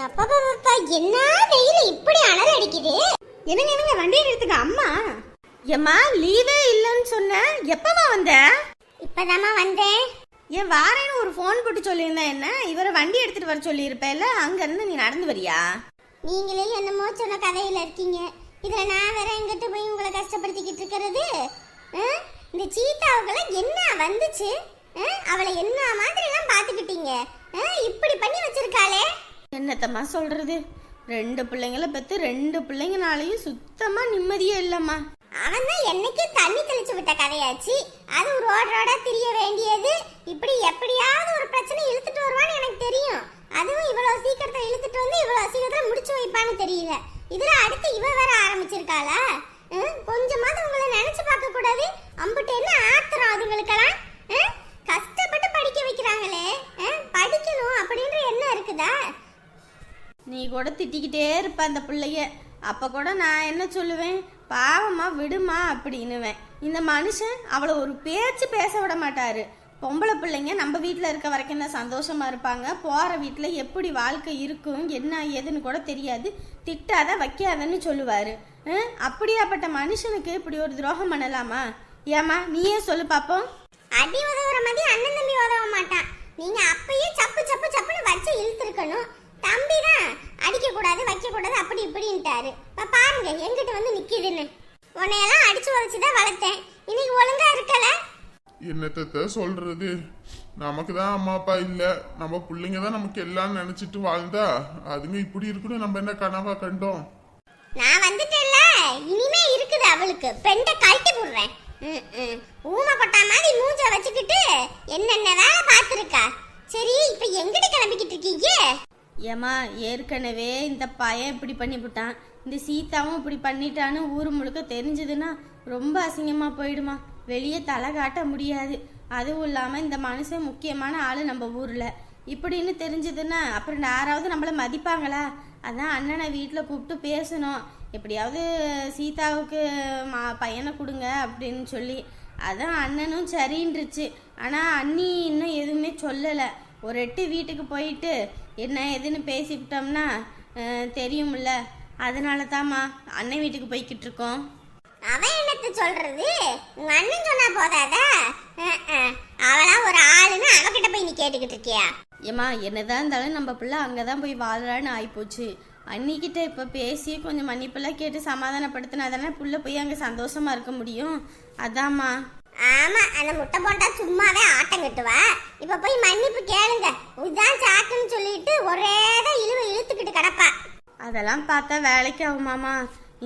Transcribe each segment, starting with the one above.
அப்பா என்ன வெயில் இப்படி அனல் அடிக்குது? என்னங்க என்னங்க வண்டி எடுத்துக்க அம்மா? ஏம்மா லீவே இல்லைன்னு சொன்ன எப்பமா வந்த? இப்பதாம்மா வந்தேன். ஏன் வாரேன்னு ஒரு ஃபோன் போட்டு சொல்லியிருந்தேன் என்ன? இவரை வண்டி எடுத்துட்டு வர சொல்லியிருப்பேல அங்க இருந்து நீ நடந்து வரியா? நீங்களே என்னமோ சொன்ன கதையில இருக்கீங்க. இதுல நான் வேற எங்கிட்ட போய் உங்களை கஷ்டப்படுத்திக்கிட்டு இருக்கிறது? இந்த சீதாவுக்கெல்லாம் என்ன வந்துச்சு? அவளை என்ன மாதிரி என்னத்தம்மா சொல்றது? ரெண்டு பிள்ளைங்கள பெத்து ரெண்டு பிள்ளைங்கனாலையும் சுத்தமா நிம்மதியே இல்லைம்மா. அவன் தான் என்னைக்கு தண்ணி தெளிச்சு விட்ட கதையாச்சு. அது ரோட் ரோடா திரிய வேண்டியது. இப்படி எப்படியாவது ஒரு பிரச்சனை இழுத்துட்டு வருவான்னு எனக்கு தெரியும். அதுவும் இவ்வளவு சீக்கிரத்தை இழுத்துட்டு வந்து இவ்வளவு சீக்கிரத்தில் முடிச்சு வைப்பான்னு தெரியல. இதுல அடுத்து இவ வேற ஆரம்பிச்சிருக்காளா ஹம், கொஞ்சமாவது உங்களை நினைச்சு பார்க்க கூடாது அம்புட்டு என்ன ஆத்திரம் அதுங்களுக்கெல்லாம் ஹம்? கஷ்டப்பட்டு படிக்க வைக்கிறாங்களே ஹம், படிக்கணும் அப்படின்ற என்ன இருக்குதா நீ கூட திட்டிக்கிட்டே இருப்பேன் அந்த பிள்ளைய. அப்போ கூட நான் என்ன சொல்லுவேன்? பாவமா விடுமா அப்படின்னுவேன். இந்த மனுஷன் அவளை ஒரு பேச்சு பேச விட மாட்டாரு. பொம்பளை பிள்ளைங்க நம்ம வீட்டில் இருக்க வரைக்கும் தான் சந்தோஷமா இருப்பாங்க? போகிற வீட்டில் எப்படி வாழ்க்கை இருக்கும்? என்ன ஏதுன்னு கூட தெரியாது. திட்டாத வைக்காதன்னு சொல்லுவார். அப்படியாப்பட்ட மனுஷனுக்கு இப்படி ஒரு துரோகம் பண்ணலாமா? ஏமா நீயே சொல்லு பார்ப்போம் அடி உதவுற மாதிரி அண்ணன் தம்பி உதவ மாட்டான். நீங்க அப்பயே சப்பு சப்பு சப்புன்னு வச்சு இழுத்துருக்கணும். தம்பி தான் அடிக்க கூடாது வைக்க கூடாது அப்படி இப்படின்ட்டாரு. இப்ப பாருங்க எங்கிட்ட வந்து நிக்குதுன்னு. உன்னையெல்லாம் அடிச்சு உதச்சு தான் வளர்த்தேன். இன்னைக்கு ஒழுங்கா இருக்கல? என்னத்த சொல்றது? நமக்கு தான் அம்மா அப்பா இல்ல. நம்ம பிள்ளைங்க தான் நமக்கு எல்லாம் நினைச்சிட்டு வாழ்ந்தா அதுங்க இப்படி இருக்கணும் நம்ம என்ன கனவா கண்டோம்? நான் வந்துட்டேன்ல. இனிமே இருக்குது அவளுக்கு. பெண்டை கழட்டி போடுறேன். ம், ம். ஊமை கொட்டா மாதிரி மூஞ்ச வச்சுக்கிட்டு என்னென்ன வேலை பார்த்துருக்கா? சரி இப்ப எங்கிட்ட கிளம்பிக்கிட்டு இருக்கீங்க? ஏமா ஏற்கனவே இந்த பையன் இப்படி பண்ணிவிட்டான் இந்த சீதாவும் இப்படி பண்ணிட்டான்னு ஊர் முழுக்க தெரிஞ்சதுன்னா ரொம்ப அசிங்கமா போயிடுமா. வெளியே தலை காட்ட முடியாது. அதுவும் இல்லாம இந்த மனுஷன் முக்கியமான ஆளு நம்ம ஊர்ல. இப்படின்னு தெரிஞ்சதுன்னா அப்புறம் யாராவது நம்மள மதிப்பாங்களா? அதான் அண்ணனை வீட்டில் கூப்பிட்டு பேசணும். எப்படியாவது சீதாவுக்கு மா பையனை கொடுங்க அப்படின்னு சொல்லி. அதான் அண்ணனும் சரின்றுச்சு. ஆனால் அண்ணி இன்னும் எதுவுமே சொல்லலை. ஒரு எட்டு வீட்டுக்கு போயிட்டு என்ன ஏதுன்னு பேசிவிட்டோம்னா தெரியும்ல. அதனால தாம்மா அண்ணன் வீட்டுக்கு போய்கிட்டு இருக்கோம். அவன் என்னத்த சொல்றது? உங்க அண்ணன் சொன்னா போதாதா. அவளா ஒரு ஆளுன்னு அவகிட்ட போய் நீ கேட்டுக்கிட்டு இருக்கியா? ஏம்மா என்னதான் இருந்தாலும் நம்ம பிள்ளை அங்கே தான் போய் வாழ்றான்னு ஆயிப்போச்சு. அன்னிக்கிட்ட இப்போ பேசி கொஞ்சம் மன்னிப்பெல்லாம் கேட்டு சமாதானப்படுத்தினா தானே புள்ள போய் அங்கே சந்தோஷமா இருக்க முடியும்? அதாம்மா. ஆமா அந்த முட்டை போண்டா சும்மாவே ஆட்டம் கட்டுவா. இப்ப போய் மன்னிப்பு கேளுங்க. இதுதான் சாக்குன்னு சொல்லிட்டு ஒரேதான் இழுவை இழுத்துக்கிட்டு கிடப்பா. அதெல்லாம் பார்த்தா வேலைக்கு ஆகுமாமா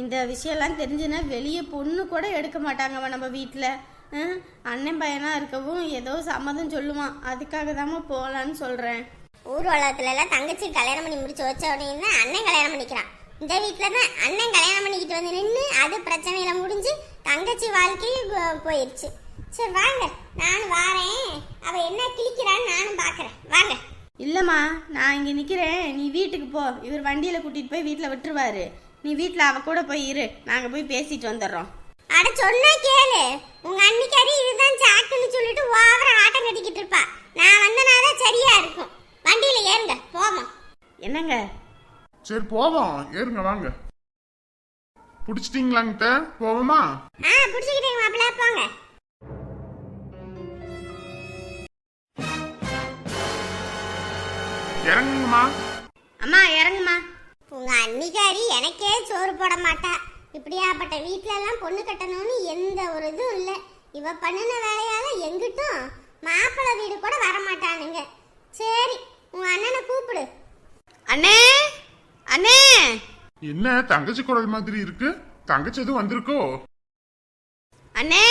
இந்த விஷயம்லாம் தெரிஞ்சுன்னா வெளியே பொண்ணு கூட எடுக்க மாட்டாங்கம்மா நம்ம வீட்டில் அண்ணன் பையனா இருக்கவும் ஏதோ சம்மதம் சொல்லுவான். அதுக்காக தாம்மா போகலான்னு சொல்கிறேன் ஊர் உலகத்துல எல்லாம் தங்கச்சி கல்யாணம் பண்ணி முடிச்சு வச்ச உடனே தான் அண்ணன் கல்யாணம் பண்ணிக்கிறான். இந்த வீட்டுல தான் அண்ணன் கல்யாணம் பண்ணிக்கிட்டு வந்து நின்று அது பிரச்சனையில முடிஞ்சு தங்கச்சி வாழ்க்கையும் போ- போயிருச்சு. சரி வாங்க. நானும் வாரேன். அவ என்ன கிழிக்கிறான்னு நானும் பாக்குறேன். வாங்க. இல்லைம்மா நான் இங்கே நிற்கிறேன் நீ வீட்டுக்கு போ. இவர் வண்டியில் கூட்டிகிட்டு போய் வீட்டில் விட்டுருவாரு. நீ வீட்டில் அவ கூட போய் இரு. நாங்கள் போய் பேசிட்டு வந்துடுறோம். அட சொன்னா கேளு. உங்க அன்னிக்காரி இதுதான் சாக்குன்னு சொல்லிட்டு ஓவர ஆட்டம் கட்டிக்கிட்டு இருப்பா. நான் வந்தனாதான் சரியா இருக்கும். வண்டியில ஏறுங்க. போமா என்னங்க? சரி போவோம். ஏறுங்க வாங்க. பிடிச்சிட்டீங்களாங்கிட்ட போவோமா? ஆ புடிச்சுக்கிட்டேங்க மாப்பிள்ள போங்க. இறங்குங்கம்மா. அம்மா இறங்குமா உங்க அன்னிக்காரி எனக்கே சோறு போட மாட்டா. இப்படியாப்பட்ட வீட்ல எல்லாம் பொண்ணு கட்டணும்னு எந்த ஒரு இதுவும் இல்ல. இவ பண்ணின வேலையால எங்கிட்டும் மாப்பிள்ளை வீடு கூட வர மாட்டானுங்க. சரி உங்க அண்ணனை கூப்பிடு. அண்ணே! அண்ணே! என்ன தங்கச்சி குரல் மாதிரி இருக்கு? தங்கச்சி எதுவும் வந்திருக்கோ? அண்ணே!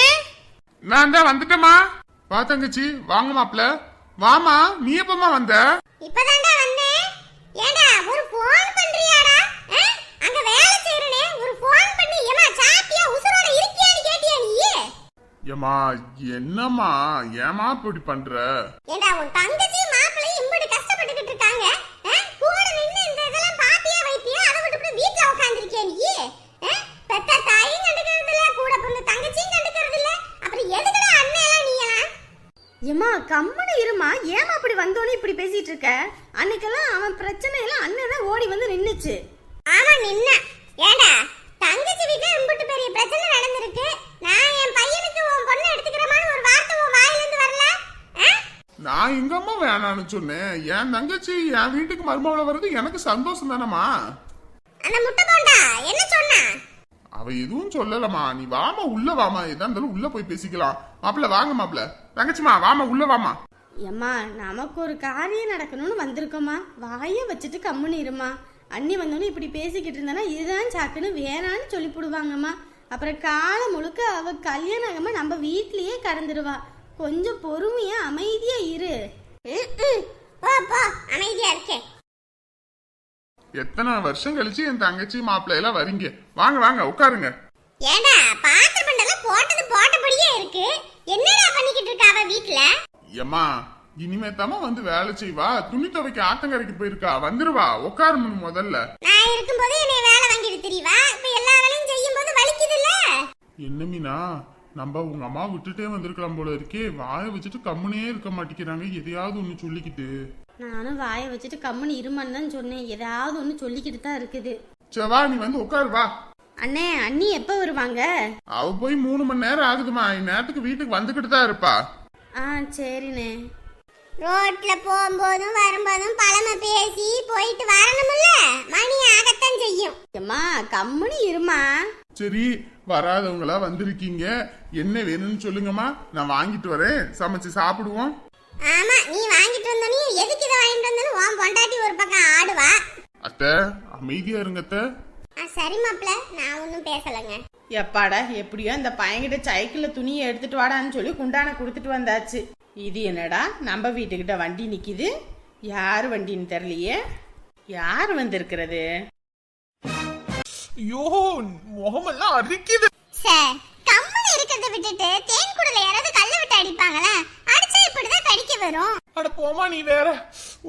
நான் தான் வந்துட்டேம்மா. வா தங்கச்சி. வாங்க மாப்ள வாமா நீ எப்பமா வந்த? இப்பதான்டா வந்தேன் ஏண்டா ஒரு ஃபோன் பண்றியாடா? அங்க வேலை செய்யறனே ஒரு ஃபோன் பண்ணி ஏமா சாப்பிட்டியா உசுரோட இருக்கியான்னு கேட்டியா நீ? ஏமா என்னம்மா ஏமா இப்படி பண்ற? ஏண்டா உன் தங்கச்சி மாப்பிள்ளை இம்படி கஷ்டப்பட்டுக்கிட்டு இருக்காங்க ஆ? கூட நின்னு இந்த இதெல்லாம் பாத்தியா வைத்தியா அதை விட்டு வீட்டுல உட்காந்துருக்கியா நீ ஆ? பெத்த தாயும் கண்டுக்கிறது இல்ல கூட பிறந்த தங்கச்சியும் கண்டுக்கிறது இல்ல அப்புறம் எதுக்குடா அண்ணன் எல்லாம் நீ எல்லாம் ஏம்மா கம்மனு இருமா ஏமா அப்படி வந்தோன்னு இப்படி பேசிட்டு இருக்க? அன்னைக்கெல்லாம் அவன் பிரச்சனையெல்லாம் அண்ணன் தான் ஓடி வந்து நின்னுச்சு. ஆமா நின்ன. ஏண்டா தங்கச்சி வீட்டுல இம்புட்டு பெரிய பிரச்சனை நடந்திருக்கு. நான் என் பையனுக்கு உன் பொண்ணு எடுத்துக்கிறமான ஒரு வார்த்தை உன் வாயில இருந்து வரல? ஆ? நான் எங்கம்மா வேணான்னு சொன்னேன். என் தங்கச்சி என் வீட்டுக்கு மருமகளை வர்றது எனக்கு சந்தோஷம் தானம்மா? அந்த முட்டை போண்டா என்ன சொன்னா? அவ எதுவும் சொல்லலம்மா. நீ வாமா உள்ள வாமா. எதா இருந்தாலும் உள்ள போய் பேசிக்கலாம். மாப்பிள்ள வாங்க மாப்பிள்ள. தங்கச்சிமா வாமா உள்ள வாமா. ஏம்மா நமக்கு ஒரு காரியம் நடக்கணும்னு வந்திருக்கோம்மா. வாயை வச்சுட்டு கம்முன்னு இருமா அண்ணி வந்தோன்னே இப்படி பேசிக்கிட்டு இருந்தானா இதுதான் சாக்குன்னு வேணான்னு சொல்லி போடுவாங்கம்மா அப்புறம் காலம் முழுக்க அவ கல்யாணம் ஆகாம நம்ம வீட்லயே கடந்துடுவா கொஞ்சம் பொறுமையா அமைதியா இரு. அமைதியா இருக்கேன். எத்தனை வருஷம் கழிச்சு என் தங்கச்சி மாப்பிள்ளை எல்லாம் வரீங்க? வாங்க வாங்க உட்காருங்க. ஏண்டா பாத்திர பண்டெல்லாம் போட்டது போட்டபடியே இருக்கு. என்னடா பண்ணிக்கிட்டு இருக்கா அவ வீட்ல? ஏம்மா இனிமே தாம்மா வந்து வேலை செய்வா துணி துவைக்க ஆத்தங்கரைக்கு போயிருக்கா வந்துருவா உட்காரு முதல்ல. நான் இருக்கும்போது என்னை வேலை வாங்கிட்டு தெரியவா இப்ப எல்லா வேலையும் செய்யும் போது வலிக்குதுல்ல? என்ன மீனா நம்ம உங்க அம்மா விட்டுட்டே வந்திருக்கலாம் போல இருக்கே. வாயை வச்சுட்டு கம்முனே இருக்க மாட்டேங்கிறாங்க. எதையாவது ஒண்ணு சொல்லிக்கிட்டு. நானும் வாயை வச்சுட்டு கம்முன்னு இருமான்னு தான் சொன்னேன். ஏதாவது ஒன்று சொல்லிக்கிட்டு தான் இருக்குது. சரி வா நீ வந்து உட்காரு வா. அண்ணே அண்ணி எப்போ வருவாங்க? அவ போய் மூணு மணி நேரம் ஆகுதுமா. இந்நேரத்துக்கு வீட்டுக்கு வந்துகிட்டு தான் இருப்பா. ஆ சரிண்ணே. ரோட்ல போகும்போதும் வரும்போதும் பழமை பேசி போயிட்டு வரணும்ல? மணி ஆகத்தான் செய்யும். ஏம்மா கம்முன்னு இருமா. சரி வராதவங்களா வந்திருக்கீங்க. என்ன வேணும்னு சொல்லுங்கம்மா. நான் வாங்கிட்டு வரேன். சமைச்சு சாப்பிடுவோம். ஆமா நீ வாங்கிட்டு வந்தனே எதுக்கு இதை வாங்கிட்டு வந்தனு உன் பொண்டாட்டி ஒரு பக்கம் ஆடுவா. அத்தை அமைதியா இருங்க அத்தை. ஆ, சரி மாப்ள நான் ஒன்றும் பேசலைங்க. எப்பாடா எப்படியோ இந்த பையன்கிட்ட சைக்கிள்ல துணியை எடுத்துட்டு வாடான்னு சொல்லி குண்டான கொடுத்துட்டு வந்தாச்சு. இது என்னடா நம்ம வீட்டுக்கிட்ட வண்டி நிக்குது? யாரு வண்டின்னு தெரியலையே. யார் வந்திருக்கிறது? ஐயோ முகமெல்லாம் அரிக்குது. சார் கம்மன் இருக்கிறத விட்டுட்டு தேன் குடல யாராவது கல்ல விட்டு அடிப்பாங்களா? கடிக்க வரும். அட போமா நீ வேற.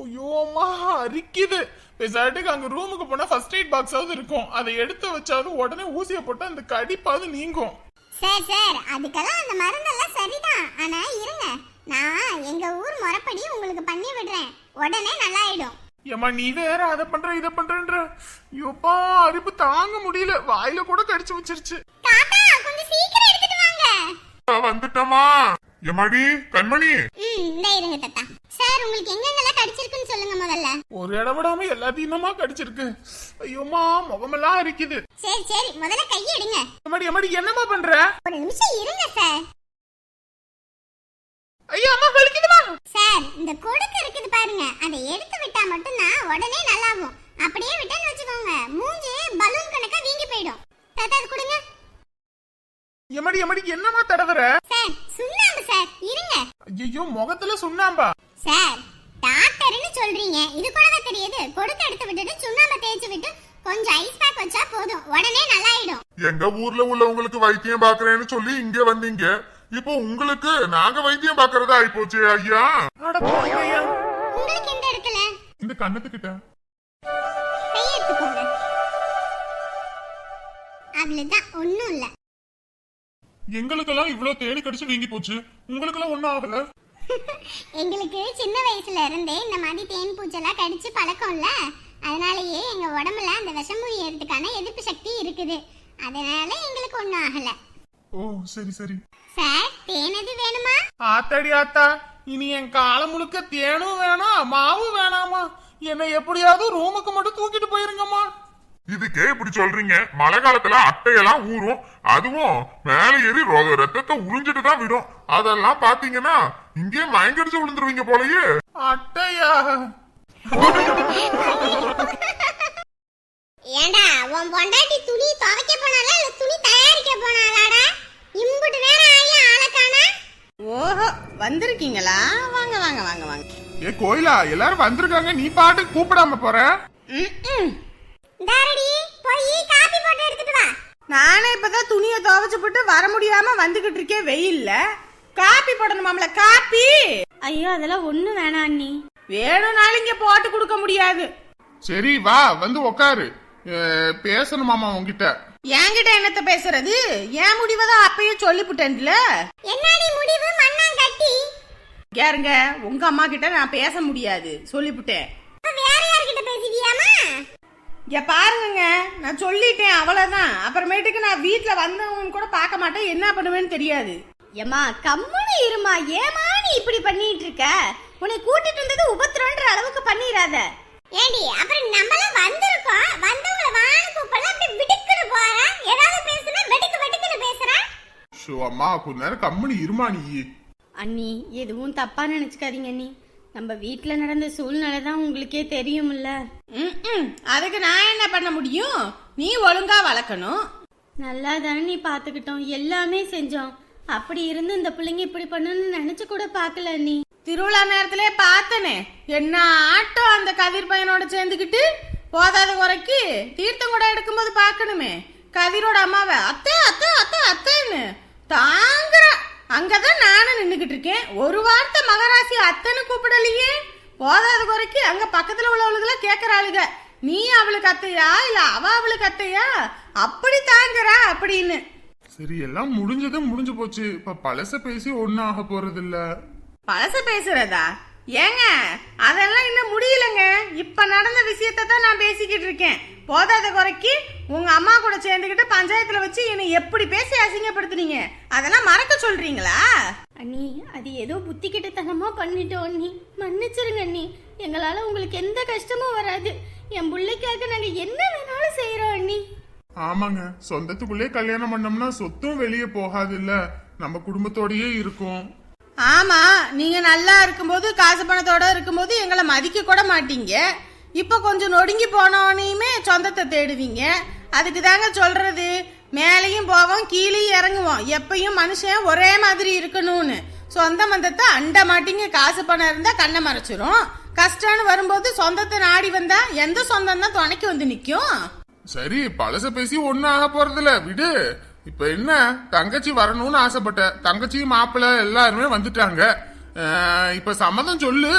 ஐயோ அம்மா அரிக்குது. பெசாட்டுக்கு அங்க ரூமுக்கு போனா ஃபர்ஸ்ட் எய்ட் பாக்ஸாவது இருக்கும். அதை எடுத்து வச்சாவது உடனே ஊசியை போட்டா அந்த கடிப்பாவது நீங்கும். Sir sir. அதுக்கெல்லாம் அந்த மருந்தெல்லாம் சரிதான். ஆனா இருங்க. நான் எங்க ஊர் முறைப்படி உங்களுக்கு பண்ணி விடுறேன். உடனே நல்லாயிடும். ஏம்மா நீ வேற அதை பண்ற இதை பண்றன்ற. ஐயோப்பா அரிப்பு தாங்க முடியல. வாயில கூட கடிச்சு வச்சிருச்சு. தாத்தா கொஞ்சம் சீக்கிரம் எடுத்துட்டு வாங்க. வந்துட்டமா? எம்மாடி கண்மணி? சார் உங்களுக்கு எங்கெங்கெல்லாம் கடிச்சிருக்குன்னு சொல்லுங்க முதல்ல. ஒரு இடம் விடாம எல்லாத்தையும் என்னமா கடிச்சிருக்கு? ஐயோமா முகமெல்லாம் அரிக்குது. சரி சரி முதல்ல கையை எடுங்க. எம்மாடி எம்மாடி என்னம்மா பண்ற? ஒரு நிமிஷம் இருங்க சார். ஐயோ அம்மா வலிக்குதுமா? சார் இந்த கொடுக்கு இருக்குது பாருங்க. அதை எடுத்து விட்டா மட்டும்தான் உடனே நல்லாகும். அப்படியே விட்டேன்னு வச்சுக்கோங்க. மூஞ்சி பலூன் கணக்கா வீங்கி போயிடும். தாத்தா அது கொடுங்க. எம்மாடி எம்மாடி என்னம்மா தடவுற? சார் சுண்ணாம்பு சார் இருங்க. ஐயோ முகத்துல சுண்ணாம்பா? சார் டாக்டர்னு சொல்றீங்க. இது கூடவா தெரியுது. கொடுக்க எடுத்து விட்டுட்டு சுண்ணாம்பை தேய்ச்சி விட்டு கொஞ்சம் ஐஸ் பேக் வச்சா போதும். உடனே நல்லாயிடும். எங்க ஊர்ல உள்ளவங்களுக்கு வைத்தியம் பாக்குறேன்னு சொல்லி இங்க வந்தீங்க. இப்போ உங்களுக்கு நாங்க வைத்தியம் பாக்குறதா ஆயிப்போச்சு ஐயா? அட போங்கய்யா. உங்களுக்கு எந்த இடத்துல இந்த கண்ணத்துக்கிட்ட அவ்வளவுதான். ஒண்ணும் இல்ல. எங்களுக்கெல்லாம் இவ்வளவு தேடி கடிச்சு வீங்கி போச்சு. உங்களுக்கெல்லாம் ஒண்ணும் ஆகல. எங்களுக்கு சின்ன வயசுல இருந்தே இந்த மாதிரி தேன் பூச்செல்லாம் கடிச்சு பழக்கம்ல. அதனாலயே எங்க உடம்புல அந்த விஷம் முறியறதுக்கான எதிர்ப்பு சக்தி இருக்குது. அதனால எங்களுக்கு ஒண்ணும் ஆகல. ஓ சரி சரி. சார் தேன் எது வேணுமா? ஆத்தாடி ஆத்தா இனி என் காலம் முழுக்க தேனும் வேணாம் மாவும் வேணாமா? என்னை எப்படியாவது ரூமுக்கு மட்டும் தூக்கிட்டு போயிருங்கம்மா. இதுக்கே இப்படி சொல்றீங்க? மழை காலத்துல அட்டையெல்லாம் ஊறும். அதுவும் மேல ஏறி ரத்தத்தை உறிஞ்சிட்டு தான் விடும். அதெல்லாம் பாத்தீங்கன்னா இங்கே மயங்கடிச்சு விழுந்துருவீங்க போலயே. அட்டையா? ஏண்டா உன் பொண்டாட்டி துணி துவைக்க போனாலா இல்ல துணி தயாரிக்க போனாலாடா இம்புட்டு நேரம் ஆகி ஆளக்கானா ஓஹோ வந்திருக்கீங்களா? வாங்க வாங்க வாங்க வாங்க. ஏ கோயிலா? எல்லாரும் வந்திருக்காங்க. நீ பாட்டு கூப்பிடாம போற? ம்ம். தாரடி போய் காபி போட்டு எடுத்துட்டு வா. நானே இப்பதான் துணியை துவைச்சு போட்டு வர முடியாம வந்துகிட்டு இருக்கேன் வெயில்ல. காப்பி போடணுமாம்ல காப்பி ஐயோ அதெல்லாம் ஒன்றும் வேணாம் அண்ணி. வேணும்னாலும் இங்க போட்டு கொடுக்க முடியாது. சரி வா வந்து உக்காரு. பேசணுமாமா உன்கிட்ட. என்கிட்ட என்னத்த பேசுறது? என் முடிவை தான் அப்பயே சொல்லிவிட்டேன்ல என்னடி முடிவு? மண்ணாங்கட்டி. யாருங்க உங்க அம்மா கிட்ட நான் பேச முடியாது. சொல்லிவிட்டேன் அப்ப வேற யார்கிட்ட பேசுவியாமா இங்க பாருங்கங்க நான் சொல்லிட்டேன் அவ்வளவுதான். அப்புறமேட்டுக்கு நான் வீட்ல வந்தவங்க கூட பார்க்க மாட்டேன். என்ன பண்ணுவேன்னு தெரியாது. ஏம்மா கம்முனு இருமா ஏமா நீ இப்படி பண்ணிட்டு இருக்க? உன்னை கூட்டிட்டு வந்தது உபத்திரன்ற அளவுக்கு பண்ணிராத ஏடி அப்புறம் நம்மளாம் வந்திருக்கோம். வந்தவங்கள வான்னு கூப்பிடலாம் அப்படி விடுக்குன்னு போறா ஏதாவது பேசுனா வெடுக்கு வெடுக்குன்னு பேசுறா ஷோ அம்மா கொஞ்ச நேரம் கம்முனு இருமா நீ. அண்ணி எதுவும் தப்பா நினைச்சுக்காதீங்க அண்ணி. நம்ம வீட்ல நடந்த சூழ்நிலை தான் உங்களுக்கே தெரியும்ல. ம்ம். அதுக்கு நான் என்ன பண்ண முடியும்? நீ ஒழுங்கா வளர்க்கணும். நல்லா தானே நீ பாத்துக்கிட்டோம். எல்லாமே செஞ்சோம். அப்படி இருந்து இந்த பிள்ளைங்க இப்படி பண்ணணும்னு நினைச்சு கூட பார்க்கல அண்ணி திருவிழா நேரத்திலே பார்த்தனே. என்ன ஆட்டம் அந்த கதிர் பையனோட சேர்ந்துக்கிட்டு போதாத குறைக்கு தீர்த்தம் கூட எடுக்கும்போது பார்க்கணுமே. கதிரோட அம்மாவை அத்தை அத்தை அத்தை அத்தைன்னு தாங்குறா. அங்கதான் நானும் நின்னுகிட்டு இருக்கேன். ஒரு வார்த்தை மகராசி அத்தைன்னு கூப்பிடலையே? போதாத குறைக்கு அங்க பக்கத்துல உள்ளவளுகளை கேக்குறாளுக. நீ அவளுக்கு அத்தையா? இல்ல அவ அவளுக்கு அத்தையா? அப்படி தாங்குறா அப்படின்னு. சரி எல்லாம் முடிஞ்சது முடிஞ்சு போச்சு. இப்ப பழச பேசி ஒன்னும் ஆக போறது இல்ல பழச பேசுறதா? ஏங்க அதெல்லாம் இன்னும் முடியலங்க. இப்ப நடந்த விஷயத்தை தான் நான் பேசிக்கிட்டு இருக்கேன். போதாத குறைக்கு உங்க அம்மா கூட சேர்ந்துக்கிட்டு பஞ்சாயத்துல வச்சு என்னை எப்படி பேசி அசிங்கப்படுத்துனீங்க? அதெல்லாம் மறக்க சொல்றீங்களா? அண்ணி அது ஏதோ புத்தி கிட்டத்தனமா பண்ணிட்டோம் அண்ணி. மன்னிச்சிருங்க அண்ணி. எங்களால உங்களுக்கு எந்த கஷ்டமும் வராது. என் பிள்ளைக்காக நாங்க என்ன வேணாலும் செய்யறோம் அண்ணி. ஆமாங்க. சொந்தத்துக்குள்ளே கல்யாணம் பண்ணோம்னா சொத்தும் வெளியே போகாது இல்ல நம்ம குடும்பத்தோடயே இருக்கும். ஆமா நீங்க நல்லா இருக்கும்போது காசு பணத்தோட இருக்கும்போது எங்களை மதிக்க கூட மாட்டீங்க. இப்ப கொஞ்சம் நொடுங்கி போனோனையுமே சொந்தத்தை தேடுவீங்க. அதுக்கு தாங்க சொல்றது. மேலேயும் போவோம் கீழேயும் இறங்குவோம். எப்பயும் மனுஷன் ஒரே மாதிரி இருக்கணும்னு. சொந்த மந்தத்தை அண்ட மாட்டிங்க. காசு பணம் இருந்தா கண்ணை மறைச்சிரும். கஷ்டம்னு வரும்போது சொந்தத்தை நாடி வந்தா எந்த சொந்தம் தான் துணைக்கு வந்து நிக்கும். சரி பழச பேசி ஒன்னும் ஆக போறதில்ல. விடு. இப்ப என்ன? தங்கச்சி வரணும்னு ஆசைப்பட்ட. தங்கச்சி மாப்பிள்ளை எல்லாருமே வந்துட்டாங்க. இப்ப சம்மதம் சொல்லு.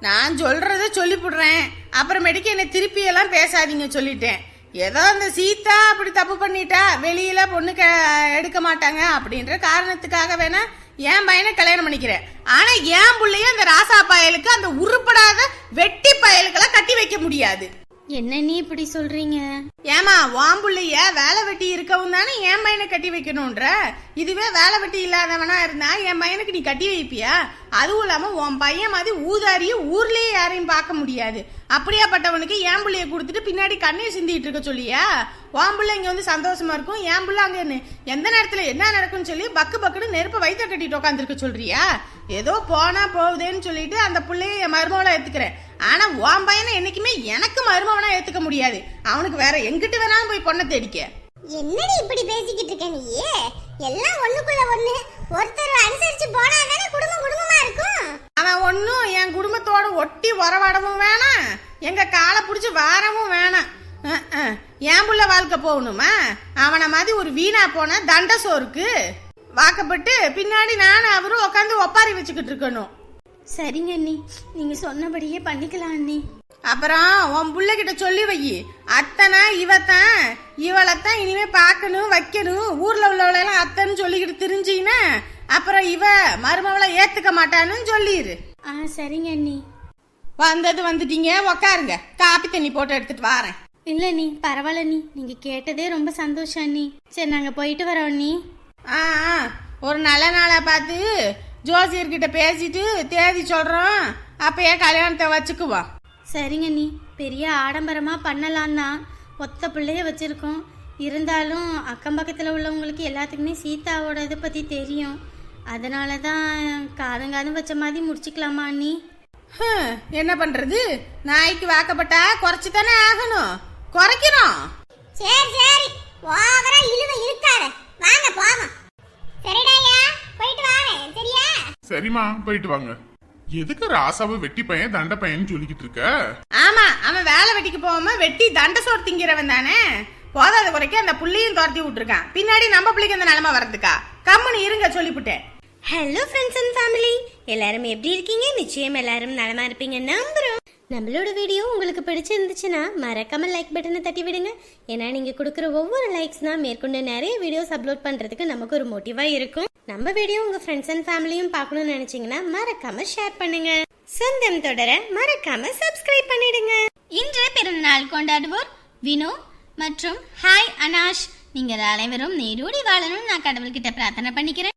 நான் சொல்றத சொல்லிவிடுறேன் அப்புறமேட்டுக்கு என்னை திருப்பி எல்லாம் பேசாதீங்க சொல்லிட்டேன். ஏதோ அந்த சீதா அப்படி தப்பு பண்ணிட்டா வெளியில பொண்ணு க- எடுக்க மாட்டாங்க அப்படின்ற காரணத்துக்காக வேணா என் பையனை கல்யாணம் பண்ணிக்கிறேன். ஆனா என் பிள்ளைய அந்த ராசா பயலுக்கு அந்த உருப்படாத வெட்டி பயலுக்கெல்லாம் கட்டி வைக்க முடியாது. என்ன நீ இப்படி சொல்றீங்க? ஏமா வாம்புள்ளைய வேலை வெட்டி இருக்கவும் தானே என் பையனை கட்டி வைக்கணும்ன்ற? இதுவே வேலை வெட்டி இல்லாதவனா இருந்தா என் பையனுக்கு நீ கட்டி வைப்பியா? அதுவும் இல்லாம உன் பையன் மாதிரி ஊதாரிய ஊர்லயே யாரையும் பார்க்க முடியாது. அப்படியாப்பட்டவனுக்கு என் புள்ளைய கொடுத்துட்டு பின்னாடி கண்ணீர் சிந்திட்டு இருக்க சொல்லியா? உன் பிள்ளை இங்க வந்து சந்தோஷமா இருக்கும். என் பிள்ளை அங்க எந்த நேரத்துல என்ன நடக்கும்னு சொல்லி பக்கு பக்குன்னு நெருப்ப வயிற்ற கட்டிட்டு உட்காந்துருக்க சொல்றியா? ஏதோ போனா போகுதேன்னு சொல்லிட்டு அந்த புள்ளைய என் மருமவளை ஏத்துக்கிறேன். ஆனா உன் பையனை என்னைக்குமே எனக்கு மருமவனா ஏத்துக்க முடியாது. அவனுக்கு வேற எங்கிட்டு வேணாலும் போய் பொண்ணை தேடிக்க. என்னடி இப்படி பேசிக்கிட்டு இருக்க நீ எல்லாம் ஒண்ணுக்குள்ள ஒண்ணு. ஒருத்தர் அனுசரிச்சு போனா தானே குடும்பம் குடும்பமா இருக்கும். அவன் ஒன்றும் என் குடும்பத்தோட ஒட்டி உறவாடவும் வேணாம் எங்க காலை பிடிச்சி வாரவும் வேணாம். என் புள்ள வாழ்க்கை போகணுமா? அவனை மாதிரி ஒரு வீணா போன தண்ட சோறுக்கு வாக்கப்பட்டு பின்னாடி நானும் அவரும் உட்காந்து ஒப்பாரி வச்சுக்கிட்டு இருக்கணும். சரிங்க அண்ணி. நீங்க சொன்னபடியே பண்ணிக்கலாம் அண்ணி. அப்புறம் உன் புள்ளைகிட்ட சொல்லி வை அத்தனா இவத்தான் இவளைத்தான் இனிமே பார்க்கணும் வைக்கணும். ஊர்ல உள்ளவளெல்லாம் அத்தைன்னு சொல்லிக்கிட்டு திரிஞ்சின்னா அப்புறம் இவ மருமவளை ஏத்துக்க மாட்டான்னு சொல்லிடு ஆ சரிங்க அண்ணி. வந்தது வந்துட்டீங்க உக்காருங்க. காப்பி தண்ணி போட்டு எடுத்துட்டு வாரேன். இல்ல நீ பரவாயில்ல நீ நீங்க கேட்டதே ரொம்ப சந்தோஷம் அண்ணி. சரி நாங்க போயிட்டு வரோம் அண்ணி. ஆ ஆ, ஒரு நல்ல நாளா பார்த்து ஜோசியர்கிட்ட பேசிட்டு தேதி சொல்றோம். அப்பயே கல்யாணத்தை வச்சுக்குவோம் சரிங்க நீ பெரிய ஆடம்பரமா பண்ணலாம் தான் ஒத்த பிள்ளைய வச்சிருக்கோம். இருந்தாலும் அக்கம் பக்கத்தில் உள்ளவங்களுக்கு எல்லாத்துக்குமே சீதாவோட இதை பற்றி தெரியும். அதனால தான் காதங்காதம் வச்ச மாதிரி முடிச்சுக்கலாமா ஹம், என்ன பண்றது? நாய்க்கு வாக்கப்பட்டா குறைச்சு தானே ஆகணும். குறைக்கிறோம் சரி சரி. ஓவரா இழுவ இருக்காத வாங்க போவோம். சரிடாயா போயிட்டு வாரேன் சரியா? சரிம்மா போயிட்டு வாங்க. எதுக்கு ராசாவை வெட்டி பையன் தண்ட பையன் சொல்லிக்கிட்டு இருக்க? ஆமா அவன் வேலை வெட்டிக்கு போகாம வெட்டி தண்ட சோறு திங்கிறவன் தானே? போதாத குறைக்கு அந்த புள்ளையும் துரத்தி விட்டுருக்கான். பின்னாடி நம்ம பிள்ளைக்கு அந்த நிலைமை வர்றதுக்கா? கம்முன்னு இருங்க சொல்லிவிட்டேன் ஹலோ ஃப்ரெண்ட்ஸ் அண்ட் ஃபேமிலி எல்லாரும் எப்படி இருக்கீங்க? நிச்சயம் எல்லாரும் நலமா இருப்பீங்க. நம்புறோம். நம்மளோட வீடியோ உங்களுக்கு பிடிச்சிருந்துச்சுன்னா மறக்காம லைக் பட்டனை தட்டி விடுங்க. ஏன்னா நீங்க கொடுக்குற ஒவ்வொரு லைக்ஸ் தான் மேற்கொண்டு நிறைய வீடியோஸ் அப்லோட் பண்றதுக்கு நமக்கு ஒரு மோட்டிவா இருக்கும். நம்ம வீடியோ உங்க ஃப்ரெண்ட்ஸ் அண்ட் ஃபேமிலியும் பார்க்கணும்னு நினைச்சீங்கன்னா மறக்காம ஷேர் பண்ணுங்க. சொந்தம் தொடர மறக்காம சப்ஸ்கிரைப் பண்ணிடுங்க. இன்று பிறந்தநாள் கொண்டாடுவோர் வினு மற்றும் ஹாய் அனாஷ். நீங்கள் அனைவரும் நீடூடி வாழணும்னு நான் கடவுள்கிட்ட பிரார்த்தனை பண்ணிக்கிறேன்.